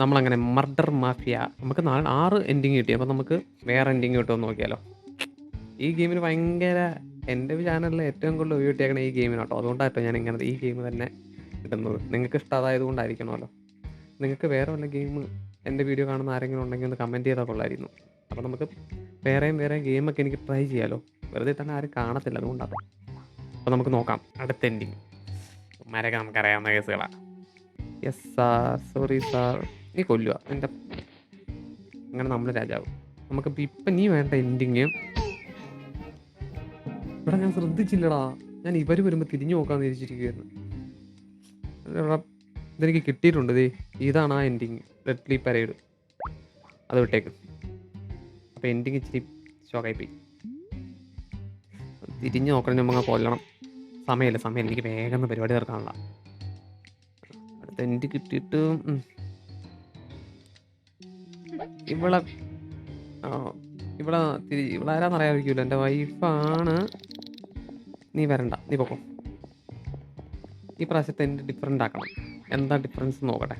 നമ്മളങ്ങനെ murder mafia. നമുക്ക് നാല് ആറ് എൻഡിങ് കിട്ടി. അപ്പോൾ നമുക്ക് വേറെ എൻഡിങ് കിട്ടുമെന്ന് നോക്കിയാലോ. ഈ ഗെയിമിന് ഭയങ്കര എന്റെ ചാനലിൽ ഏറ്റവും കൂടുതൽ വ്യൂ കിട്ടിയേക്കണ ഈ ഗെയിമിന് കേട്ടോ അതുകൊണ്ടായിട്ടോ ഞാൻ ഇങ്ങനെ ഈ ഗെയിം തന്നെ കിട്ടുന്നത് നിങ്ങൾക്ക് ഇഷ്ടമായത് കൊണ്ടായിരിക്കണമല്ലോ നിങ്ങൾക്ക് വേറെ വല്ല ഗെയിം എന്റെ വീഡിയോ കാണുന്ന ആരെങ്കിലും ഉണ്ടെങ്കിൽ ഒന്ന് കമന്റ് ചെയ്താൽ കൊള്ളായിരുന്നു അപ്പോൾ നമുക്ക് വേറെയും വേറെ ഗെയിമൊക്കെ എനിക്ക് ട്രൈ ചെയ്യാമല്ലോ വെറുതെ തന്നെ ആരും കാണത്തില്ല അതുകൊണ്ടാണ്. അപ്പോൾ നമുക്ക് നോക്കാം. അടുത്ത എൻഡിങ് മരൊക്കെ നമുക്കറിയാവുന്ന കേസുകളാണ്. യെസ് സാർ സോറി സാർ നീ കൊല്ലുക എന്റെ അങ്ങനെ നമ്മൾ രാജാവ്. നമുക്ക് ഇപ്പം നീ വേണ്ട എൻഡിങ് ഇവിടെ ഞാൻ ശ്രദ്ധിച്ചില്ലടാ. ഞാൻ ഇവർ വരുമ്പോൾ തിരിഞ്ഞു നോക്കാന്ന് തിരിച്ചിരിക്കുകയായിരുന്നു ഇതെനിക്ക് കിട്ടിയിട്ടുണ്ട് ദേ. ഇതാണ് ആ എൻഡിങ് റെഡ്ലി പരേഡ് അത് വിട്ടേക്ക്. അപ്പോൾ എൻഡിങ് ഇച്ചിരി ഷോക്കായിപ്പോയി തിരിഞ്ഞു നോക്കണം നമ്മൾ കൊല്ലണം. സമയമില്ല സമയമില്ല. എനിക്ക് വേഗം പരിപാടി തീർക്കാനുള്ള. അടുത്ത എൻഡ് കിട്ടിയിട്ട്. ഇവളെ ഇവിടെ തിരി ഇവിടെ ആരാന്നറിയാതിരിക്കുമല്ലോ എന്റെ വൈഫാണ് നീ വരണ്ട. നീ പൊക്കോ. ഈ പ്രാവശ്യത്തെ എന്റെ ഡിഫറെന്റ് ആക്കണം. എന്താ ഡിഫറൻസ് നോക്കട്ടെ.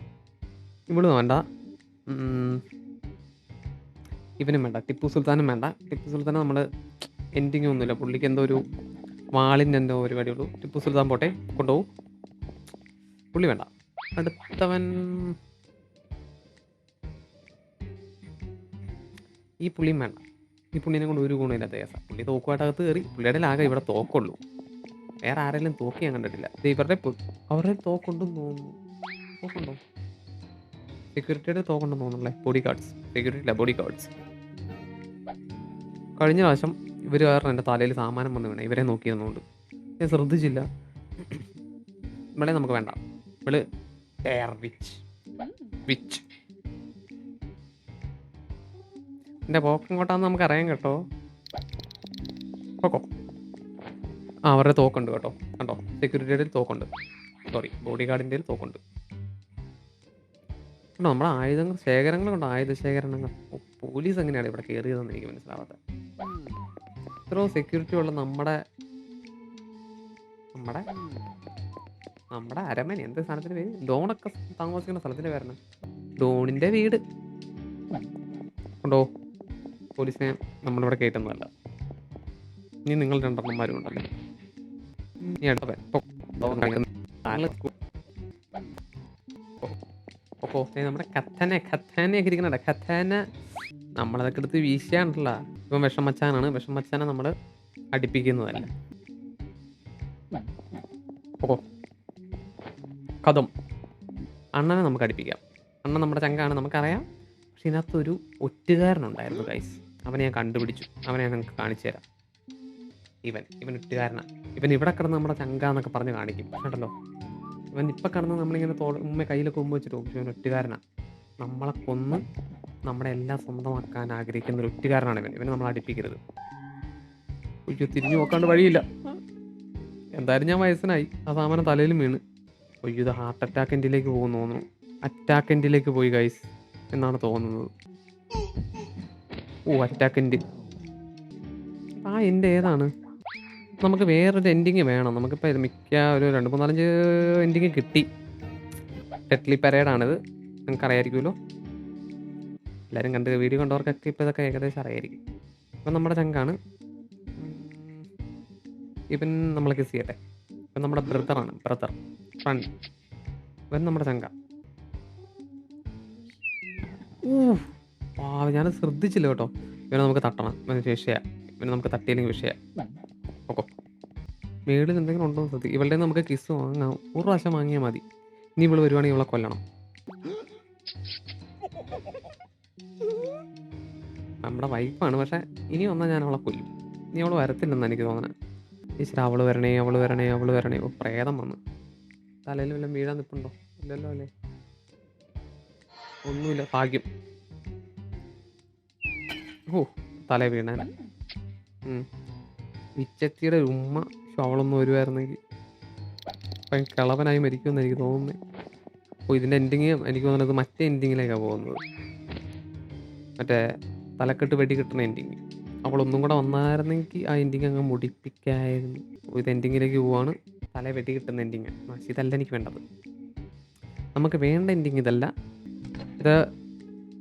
ഇവൾ വേണ്ട. ഇവനും വേണ്ട. ടിപ്പു സുൽത്താനും വേണ്ട. ടിപ്പു സുൽത്താൻ നമ്മൾ എൻഡിങ് ഒന്നുമില്ല. പുള്ളിക്ക് എന്തോ ഒരു വാളിന്റെ എന്തോ പരിപാടിയുള്ളൂ ടിപ്പു സുൽത്താൻ പോട്ടെ. കൊണ്ടുപോകും. പുള്ളി വേണ്ട. അടുത്തവൻ ഈ പുള്ളിയും വേണ്ട. ഈ പുള്ളിനെ കൊണ്ട് ഒരു ഗുണമില്ലാത്ത കേസാ പുള്ളി തോക്കുമായിട്ടകത്ത് കയറി പുള്ളിയുടെ ആകെ ഇവിടെ തോക്കുള്ളൂ. വേറെ ആരെങ്കിലും തോക്കി ഞാൻ കണ്ടിട്ടില്ല. ഇവരുടെ അവരുടെ തോക്കുണ്ടെന്ന് തോന്നുന്നു. തോക്കുണ്ടോ? സെക്യൂരിറ്റിയുടെ തോക്കുണ്ടെന്ന് തോന്നുന്നല്ലേ ബോഡി ഗാർഡ്സ് സെക്യൂരിറ്റി ഇല്ല ബോഡി ഗാർഡ്സ് കഴിഞ്ഞ പ്രാവശ്യം ഇവർ കാരണം എന്റെ തലയിൽ സാമാനം വന്ന് വീണേ. ഇവരെ നോക്കിയിരുന്നുകൊണ്ട് ഞാൻ ശ്രദ്ധിച്ചില്ല. ഇവിടെ നമുക്ക് വേണ്ട. ഇവൾ വിച്ച് വിച്ച് എന്റെ നമുക്ക് അറിയാൻ കേട്ടോ. പോക്കോ. ആ അവരുടെ തോക്കുണ്ട് കേട്ടോ. കണ്ടോ? സെക്യൂരിറ്റിയുടെ തോക്കുണ്ട്. സോറി ബോഡി ഗാർഡിന്റെ തോക്കുണ്ട്. കണ്ടോ നമ്മുടെ ആയുധങ്ങൾ ശേഖരങ്ങളുണ്ട് ആയുധ ശേഖരണങ്ങൾ. പോലീസ് എങ്ങനെയാണ് ഇവിടെ കയറിയതെന്ന് എനിക്ക് മനസ്സിലാവാത്ത. ഇത്രയോ സെക്യൂരിറ്റി ഉള്ള നമ്മുടെ നമ്മുടെ നമ്മുടെ അരമന. എന്ത് സ്ഥലത്തിന് പേര്? ഡോണൊക്കെ താമസിക്കുന്ന സ്ഥലത്തിന് പേരാണ് ഡോണിന്റെ വീട്. ഉണ്ടോ പോലീസിനെ നമ്മളിവിടെ കയറ്റുന്നതല്ല. ഇനി നിങ്ങൾ രണ്ടെണ്ണന്മാരും ഉണ്ടല്ലേ. നീ അടുത്ത പേ- പോ. പോ, കളിക്കുന്ന നാല് കു- പോ. പോ, പോ. ദേ നമ്മുടെ കത്തനെ കത്താനയൊക്കെ ഇരിക്കണ കഥന നമ്മളതൊക്കെ എടുത്ത് വീശിയാണല്ല. ഇപ്പം വിഷം മച്ചാനാണ്. വിഷം മച്ചാനെ നമ്മൾ അടിപ്പിക്കുന്നതല്ല. കഥം. അണ്ണനെ നമുക്ക് അടിപ്പിക്കാം. അണ്ണൻ നമ്മുടെ ചങ്കാണ് നമുക്കറിയാം. പക്ഷെ ഇതിനകത്തൊരു ഒറ്റുകാരനുണ്ടായിരുന്നു ഗൈസ് അവനെ ഞാൻ കണ്ടുപിടിച്ചു. അവനെ ഞാൻ നിങ്ങൾക്ക് കാണിച്ചു തരാം. ഇവൻ ഇവൻ ഇട്ടുകാരനാ. ഇവൻ ഇവിടെ കിടന്ന് നമ്മുടെ ചങ്കാന്നൊക്കെ പറഞ്ഞ് കാണിക്കും. കേട്ടല്ലോ ഇവൻ ഇപ്പം കിടന്ന് നമ്മളിങ്ങനെ തോ ഉമ്മ കയ്യിലൊക്കെ ഉമ്മ വെച്ചിട്ട് പോകും ഇവൻ ഒറ്റുകാരനാ നമ്മളെ കൊന്ന് നമ്മുടെ എല്ലാം സ്വന്തമാക്കാൻ ആഗ്രഹിക്കുന്ന ഒരു ഒറ്റുകാരനാണ് ഇവൻ. ഇവനെ നമ്മൾ അടുപ്പിക്കരുത്. ഒഴിച്ചു തിരിഞ്ഞു നോക്കാണ്ട് വഴിയില്ല. എന്തായാലും ഞാൻ വയസ്സനായി. ആ സാമാനം തലയിലും വീണ്. ഇത് ഹാർട്ട് അറ്റാക്ക് എൻഡിലേക്ക് പോകുന്നു തോന്നുന്നു. അറ്റാക്ക് പോയി ഗൈസ് എന്നാണ് തോന്നുന്നത്. ഓ അറ്റാക്ക് എൻഡ് ആ എൻഡ് ഏതാണ്? നമുക്ക് വേറൊരു എൻഡിങ് വേണം. നമുക്കിപ്പോൾ മിക്ക ഒരു രണ്ട് മൂന്നാലഞ്ച് എൻഡിങ് കിട്ടി. ടെറ്റ്ലി പരേഡാണിത് നിങ്ങൾക്ക് അറിയായിരിക്കുമല്ലോ എല്ലാവരും കണ്ട് വീഡിയോ കണ്ടവർക്കൊക്കെ ഇപ്പോൾ ഇതൊക്കെ ഏകദേശം അറിയായിരിക്കും. ഇപ്പം നമ്മുടെ ചങ്കാണ്. ഇവൻ നമ്മൾ കിസ് ചെയ്യട്ടെ. ഇവൻ നമ്മുടെ ബ്രദറാണ് ബ്രദർ ഫ്രണ്ട് ഇവൻ നമ്മുടെ ചങ്ക. ആ ഞാൻ ശ്രദ്ധിച്ചില്ല കേട്ടോ. ഇവനെ നമുക്ക് തട്ടണം. വിഷയ. ഇവനെ നമുക്ക് തട്ടിയില്ലെങ്കിൽ വിഷയ. ഓക്കോ മേളിൽ എന്തെങ്കിലും ഉണ്ടോ എന്ന് ശ്രദ്ധിക്കും ഇവളുടെ നമുക്ക് കിസ് വാങ്ങാം. ഒരു പ്രാവശ്യം വാങ്ങിയാൽ മതി. ഇനി ഇവൾ വരുവാണെങ്കിൽ ഇവളെ കൊല്ലണം. നമ്മുടെ വൈഫാണ് പക്ഷെ ഇനി വന്നാൽ ഞാൻ അവളെ കൊല്ലും. ഇനി അവൾ വരത്തില്ലെന്ന് എനിക്ക് തോന്നണേ. ഈശ്വര അവൾ വരണേ അവൾ വരണേ അവൾ വരണേ. ഓ പ്രേതം വന്ന്. തലയിൽ വല്ലതും വീഴാൻ നിൽപ്പുണ്ടോ ഇല്ലല്ലോ അല്ലേ? ഒന്നുമില്ല. ഭാഗ്യം. ഓ തല വീണാൻ. വിച്ചത്തിയുടെ ഉമ്മ ഷോളൊന്നും വരുമായിരുന്നെങ്കിൽ ഭയങ്കര കിളവനായി മരിക്കുമെന്ന് എനിക്ക് തോന്നുന്നത് അപ്പോൾ ഇതിന്റെ എൻഡിങ് എനിക്ക് തോന്നുന്നത് മറ്റേ എൻഡിങ്ങിലേക്കാണ് പോകുന്നത്. മറ്റേ തലക്കെട്ട് വെടി കിട്ടുന്ന എൻഡിങ് അവളൊന്നും കൂടെ വന്നായിരുന്നെങ്കിൽ ആ എൻഡിങ് അങ്ങ് മുടിപ്പിക്കായിരുന്നു. ഇത് എൻഡിങ്ങിലേക്ക് പോവാണ്. തല വെടി കിട്ടുന്ന എൻഡിങ് ഇതല്ല എനിക്ക് വേണ്ടത്. നമുക്ക് വേണ്ട എൻഡിങ് ഇതല്ല. ഇത്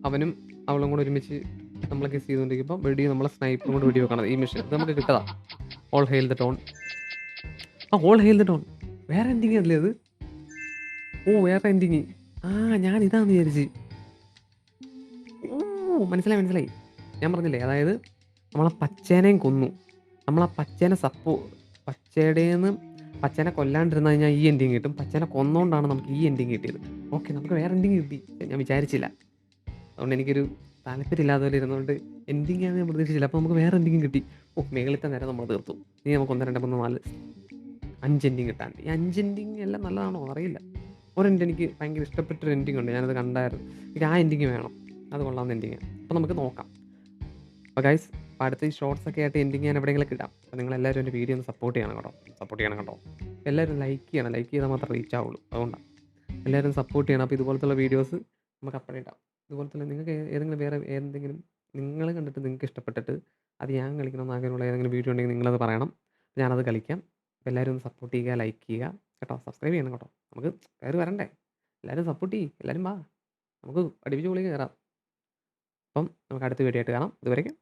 അവനും അവളും കൂടെ ഒരുമിച്ച് നമ്മളെ കിസ് ചെയ്തുകൊണ്ടിരിക്കുമ്പോൾ വെടി നമ്മൾ സ്നൈപ്പർ കൊണ്ട് വെടി വെക്കണം. ഈ മെഷീൻ ഇത് നമുക്ക് കിട്ടതാ. ഓൾ ഹെയിൽ ദ ടോൺ ആ ഓൾ ഹെയിൽ ദ ടോൺ വേറെ എൻഡിങ് അല്ലേ അത്? ഓ വേറെ എൻഡിങ് ആ ഞാൻ ഇതാന്ന് വിചാരിച്ച്. ഓ മനസ്സിലായി മനസ്സിലായി. ഞാൻ പറഞ്ഞില്ലേ അതായത് നമ്മളെ പച്ചേനെയും കൊന്നു. നമ്മളാ പച്ചേനെ സപ്പോ പച്ചയുടേന്ന് പച്ചേനെ കൊല്ലാണ്ടിരുന്ന കഴിഞ്ഞാൽ ഈ എൻഡിങ് കിട്ടും. പച്ചേനെ കൊന്നുകൊണ്ടാണ് നമുക്ക് ഈ എൻഡിങ് കിട്ടിയത്. ഓക്കെ നമുക്ക് വേറെ എൻഡിങ് കിട്ടി. ഞാൻ വിചാരിച്ചില്ല. അതുകൊണ്ട് എനിക്കൊരു താല്പര്യമില്ലാതെ പോലെ ഇരുന്നുകൊണ്ട് എൻഡിങ് ഞാൻ പ്രതീക്ഷിച്ചില്ല. അപ്പോൾ നമുക്ക് വേറെ എൻഡിങ് കിട്ടി. ഓ മേളിലത്തെ നേരം നമ്മൾ തീർത്തു. ഇനി നമുക്ക് ഒന്ന് രണ്ട് മൂന്ന് നാല് അഞ്ച് എൻഡിങ് കിട്ടാൻ. ഈ അഞ്ച് എൻഡിങ് എല്ലാം നല്ലതാണോ? അറിയില്ല. ഒരു എനിക്ക് ഭയങ്കര ഇഷ്ടപ്പെട്ടൊരു എൻഡിങ് ഉണ്ട്. ഞാനത് കണ്ടായിരുന്നു. എനിക്ക് ആ എൻഡിങ് വേണം. അത് കൊള്ളാവുന്ന എൻഡിങ് അപ്പോൾ നമുക്ക് നോക്കാം. അപ്പോൾ ഗൈസ് അടുത്ത ഈ ഷോർട്സ് ഒക്കെ ആയിട്ട് എൻഡിങ് ഞാൻ എവിടെയെങ്കിലും ഇടാം. അപ്പോൾ നിങ്ങൾ എല്ലാവരും എന്റെ വീഡിയോ ഒന്ന് സപ്പോർട്ട് ചെയ്യണം കേട്ടോ. സപ്പോർട്ട് ചെയ്യണം കേട്ടോ. എല്ലാവരും ലൈക്ക് ചെയ്യണം. ലൈക്ക് ചെയ്താൽ മാത്രമേ റീച്ച് ആവുള്ളൂ. അതുകൊണ്ടാണ് എല്ലാവരും സപ്പോർട്ട് ചെയ്യണം. അപ്പോൾ ഇതുപോലത്തുള്ള വീഡിയോസ് നമുക്ക് അപ്പോഴേ ഇടാം. ഇതുപോലെ തന്നെ നിങ്ങൾക്ക് ഏതെങ്കിലും വേറെ എന്തെങ്കിലും നിങ്ങൾ കണ്ടിട്ട് നിങ്ങൾക്ക് ഇഷ്ടപ്പെട്ടിട്ട് അത് ഞാൻ കളിക്കണമെന്ന് ആഗ്രഹമുള്ള ഏതെങ്കിലും വീഡിയോ ഉണ്ടെങ്കിൽ നിങ്ങളത് പറയണം. ഞാനത് കളിക്കാം. എല്ലാവരും ഒന്ന് സപ്പോർട്ട് ചെയ്യുക ലൈക്ക് ചെയ്യുക. കേട്ടോ? സബ്സ്ക്രൈബ് ചെയ്യണം കേട്ടോ? നമുക്ക് കയറി വരണ്ടേ? എല്ലാവരും സപ്പോർട്ട് ചെയ്യും. എല്ലാവരും വാ. നമുക്ക് അടിപ്പിച്ച് പൊളിക്ക് കയറാം. അപ്പം നമുക്ക് അടുത്ത വീഡിയോ ആയിട്ട് കാണാം. ഇതുവരെയ്ക്കും